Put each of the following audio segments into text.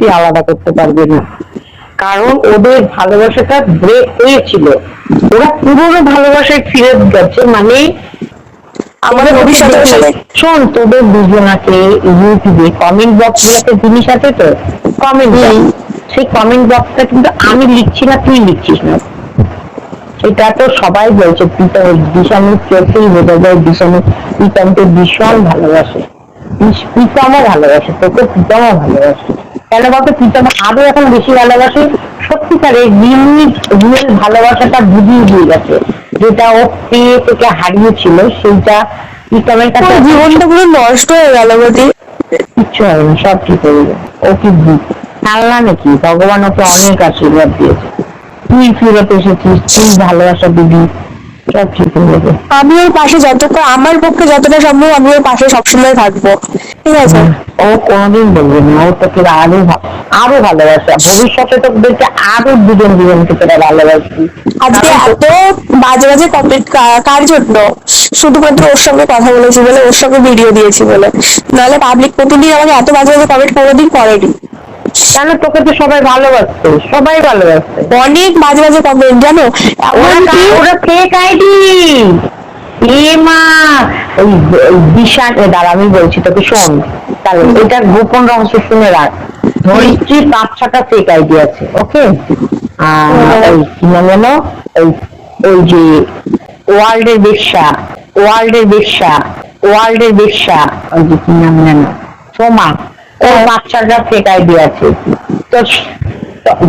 তুই আলাদা করতে পারবি না। কারণ ওদের ভালোবাসাটা ব্রেক হয়েছিল। ওরা পুরোনো ভালোবাসায় ফিরে গেছে মানে আমাদের ভবিষ্যতের সাথে শোন তোদের দুজনাকে ইউটিউবে কমেন্ট বক্স গুলোতে জিনিস আছে তো? কমেন্ট সেই কমেন্ট বক্সটা কিন্তু আমি লিখছি না তুই লিখছিস না। সেটা তো সবাই বলছে দিশানুর চোখেই বোঝা যায় দিশানু প্রীতমকে ভীষণ ভালোবাসে। প্রীতমও ভালোবাসে তোকে প্রীতমও ভালোবাসে। আরও এখন বেশি ভালোবাসে। সত্যিকারের রিয়েল রিয়েল ভালোবাসাটা বুঝিয়ে দিয়ে গেছে। যেটা ও পেয়ে থেকে হারিয়েছিল সেইটা প্রীতমের কাছে জীবনটা পুরো নষ্ট হয়ে গেল বদি কিচ্ছু হবে না সব ঠিক হয়ে যাবে ও কি নাকি ভগবান ওকে অনেক আশীর্বাদ দিয়েছে। তুই ফিরত এসেছিস তুই ভালোবাসা দিবি। যাবে আমি ওর পাশে যতক্ষণ আমার পক্ষে যতটা সম্ভব আমি ওর পাশে সবসময় থাকব। ঠিক আছে? ও কোনোদিন বলবে না। ও তোকে আরও আরও ভালোবাসা। ভবিষ্যতে তোদেরকে আরও দুজন দুজনকে তোরা ভালোবাসবি। আজকে এত বাজে বাজে কমেন্ট কার জন্য? শুধুমাত্র ওর সঙ্গে কথা বলেছি বলে ওর সঙ্গে ভিডিও দিয়েছি বলে। নাহলে পাবলিক প্রতিদিন আমাকে এত বাজে বাজে কমেন্ট কোনোদিন করেনি। কেন তোকে তো সবাই ভালোবাসতো সবাই ভালোবাসতো অনেক বাজে বাজে কমেন্ট জানো? ওরা ফেক আইডি মা ওই দাঁড়া আমি বলছি তোকে শোন। তাহলে এটা গোপন রহস্য শুনে রাখ। ধরিত্রী পাঁচ ছটা ফেক আইডি আছে ওকে আর ওই কি নাম যেন? ওই ওই যে ওয়ার্ল্ডের বেশ্যা ওয়ার্ল্ডের বেশ্যা ওয়ার্ল্ডের বেশ্যা ওই যে কি নাম যেন? সোমা। ওর পাঁচ ছটা ফেক আইডি আছে। তো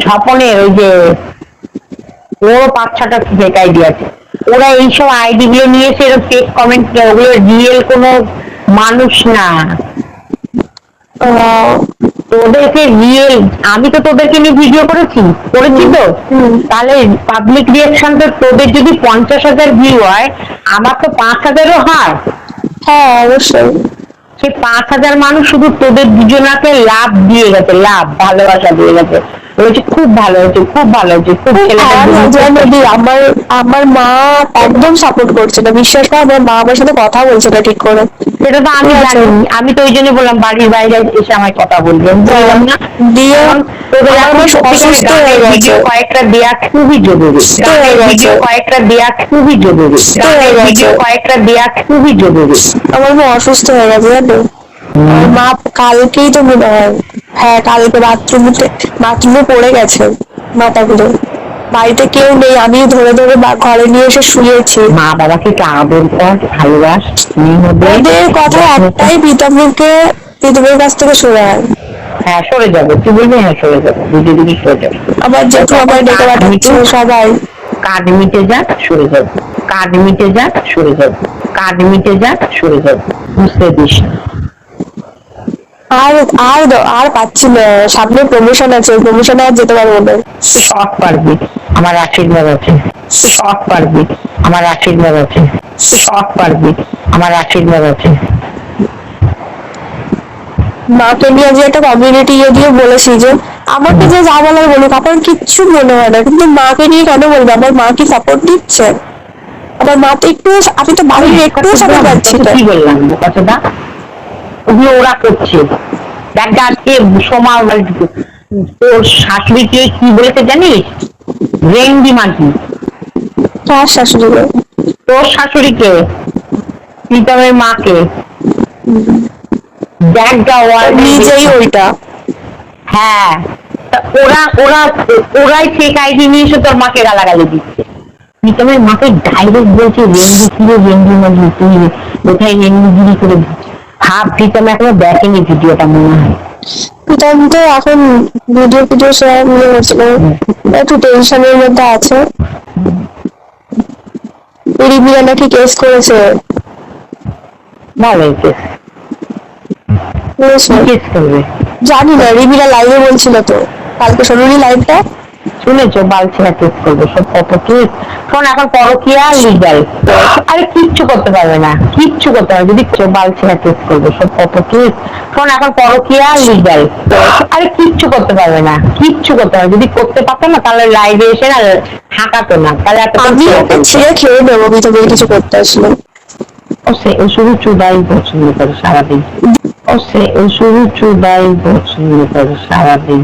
ঝপনের ওই যে ওরও পাঁচ ছটা ফেক আইডি আছে। ওরা এইসব আইডি গুলো নিয়ে এসে এরকম ফেক কমেন্ট ওগুলো রিয়েল কোনো মানুষ না। তোদেরকে রিয়েল আমি তো তোদেরকে নিয়ে ভিডিও করেছি করেছি তো? তাহলে পাবলিক রিয়াকশন তো তোদের যদি পঞ্চাশ হাজার ভিউ হয় আমার তো পাঁচ হাজারও হয়। হ্যাঁ অবশ্যই। সেই পাঁচ হাজার মানুষ শুধু তোদের দুজনাকে লাভ দিয়ে গেছে লাভ ভালোবাসা দিয়ে গেছে। বলেছে খুব ভালো হয়েছে খুব ভালো হয়েছে খুব ছেলেটা আমার আমার মা একদম সাপোর্ট করছে না বিশ্বাস কর আমার মা আমার সাথে কথা বলছে না ঠিক করে। সেটা তো আমি। জানি আমি তো ওই জন্য বললাম বাড়ির বাইরে এসে আমায় কথা বলবে। বললাম না দিয়ে হয়ে। কয়েকটা দেয়া খুবই জরুরি। হয়ে গানের কয়েকটা দেয়া খুবই জরুরি। হয়ে কয়েকটা দেয়া খুবই জরুরি। আমার মা অসুস্থ হয়ে গেছে জানো? আমার মা কালকেই তো মনে হয় হ্যাঁ কালকে বাথরুমে বাথরুমে পড়ে গেছে মাথা ঘুরে বাড়িতে কেউ নেই আমি ধরে ধরে বা- ঘরে নিয়ে এসে শুয়েছি। মা বাবাকে একটু আদর কর ভালোবাস ওদের কথা একটাই প্রীতমের প্রীতমের কাছ থেকে সরে আয় হ্যাঁ সরে যাবে। তুই বলবি হ্যাঁ সরে যাবে। বুঝে দিবি সরে যাবে। আমার জেঠু আমার ডেকে পাঠাচ্ছে সবাই। কাজ মিটে যাক সরে যাবে। কাজ মিটে যাক সরে যাবে। কাজ মিটে যাক সরে যাবে। বুঝতে দিস না। আর আর আর পাচ্ছি না। সামনে প্রমোশন আছে প্রমোশনে আর যেতে পারব না। পারবি আমার আশীর্বাদ আছে। পারবি আমার আশীর্বাদ আছে। পারবি আমার আশীর্বাদ আছে। মাকে নিয়ে যে একটা কমিউনিটি ইয়ে দিয়ে বলেছি যে আমাকে যে যা বলার বলুক আমার কিচ্ছু মনে হয় না। কিন্তু মাকে নিয়ে কেন বলব? আমার মা কি সাপোর্ট দিচ্ছে? আমার মা তো একটু আমি তো বাড়ির একটু সাপোর্ট পাচ্ছি না। কি বললাম কথাটা ওগুলো ওরা করছে। দেখ আজকে সোমা তোর শাশুড়িকে কি বলেছে জানিস? রেঙ্গি মাটি কার শাশুড়ি গো? তোর শাশুড়িকে। প্রীতমের মাকে। দেখ নিজেই ওইটা। হ্যাঁ। ওরা ওরা ওরাই ফেক আইডি নিয়ে এসে তোর মাকে গালাগালি দিচ্ছে। প্রীতমের মাকে ডাইরেক্ট বলছে রেঙ্গি ছিল রেঙ্গি মাগি তুই কোথায় রেঙ্গিগিরি করে ভাব প্রীতম এখনও দেখেনি ভিডিওটা মনে হয়। প্রীতম তো এখন ভিডিও ভিডিও শেয়ার নিয়ে হচ্ছিল একটু টেনশনের মধ্যে আছে। রিবিয়া নাকি কেস করেছে? ভালো হয়েছে কেস করবে? জানি না রিবিরা লাইভে বলছিল তো। কালকে শোনোনি লাইভটা শুনেছো বালছিনা কেস করবে সব কত কেস শোন এখন পরকিয়া লিগাল আরে কিচ্ছু করতে পারবে না কিচ্ছু করতে পারবে যদি কেউ বালছিনা কেস করবে সব কত কেস শোন এখন পরকিয়া লিগাল আরে কিচ্ছু করতে পারবে না কিচ্ছু করতে পারবে যদি করতে পারতো না তাহলে লাইভে এসে না হাঁকাতো না। তাহলে আমি ওকে ছিঁড়ে খেয়ে প্রীতমের কিছু করতে আসলে ও সে ও শুধু চুদাই পছন্দ করে সারাদিন। ও সে ও শুধু চুদাই পছন্দ করে সারাদিন।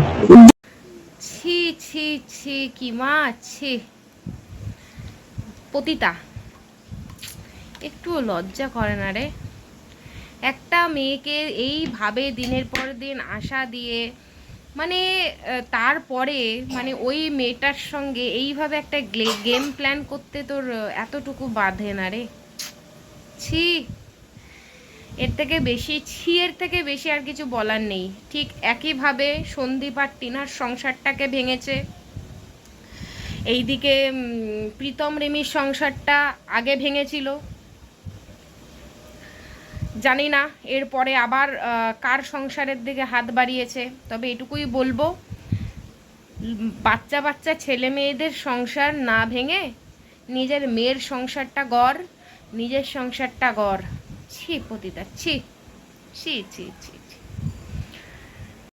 ছি ছি কি মা ছি পতিতা। একটু লজ্জা করে না রে। একটা মেয়েকে এইভাবে দিনের পর দিন আশা দিয়ে মানে তারপরে মানে ওই মেয়েটার সঙ্গে এইভাবে একটা গেম প্ল্যান করতে তোর এতটুকু বাধে না রে। ছি। এর থেকে বেশি, ছি, এর থেকে বেশি আর কিছু বলার নেই। ঠিক একইভাবে সন্দীপ আর টিনার সংসারটাকে ভেঙেছে। এইদিকে প্রীতম রেমির সংসারটা আগে ভেঙেছিল। জানি না এরপরে আবার কার সংসারের দিকে হাত বাড়িয়েছে, তবে এটুকুই বলব, বাচ্চা বাচ্চা ছেলে মেয়েদের সংসার না ভেঙে নিজের মেয়ের সংসারটা গড়, নিজের সংসারটা গড়। ছি, পতিতা, ছি ছি ছি ছি।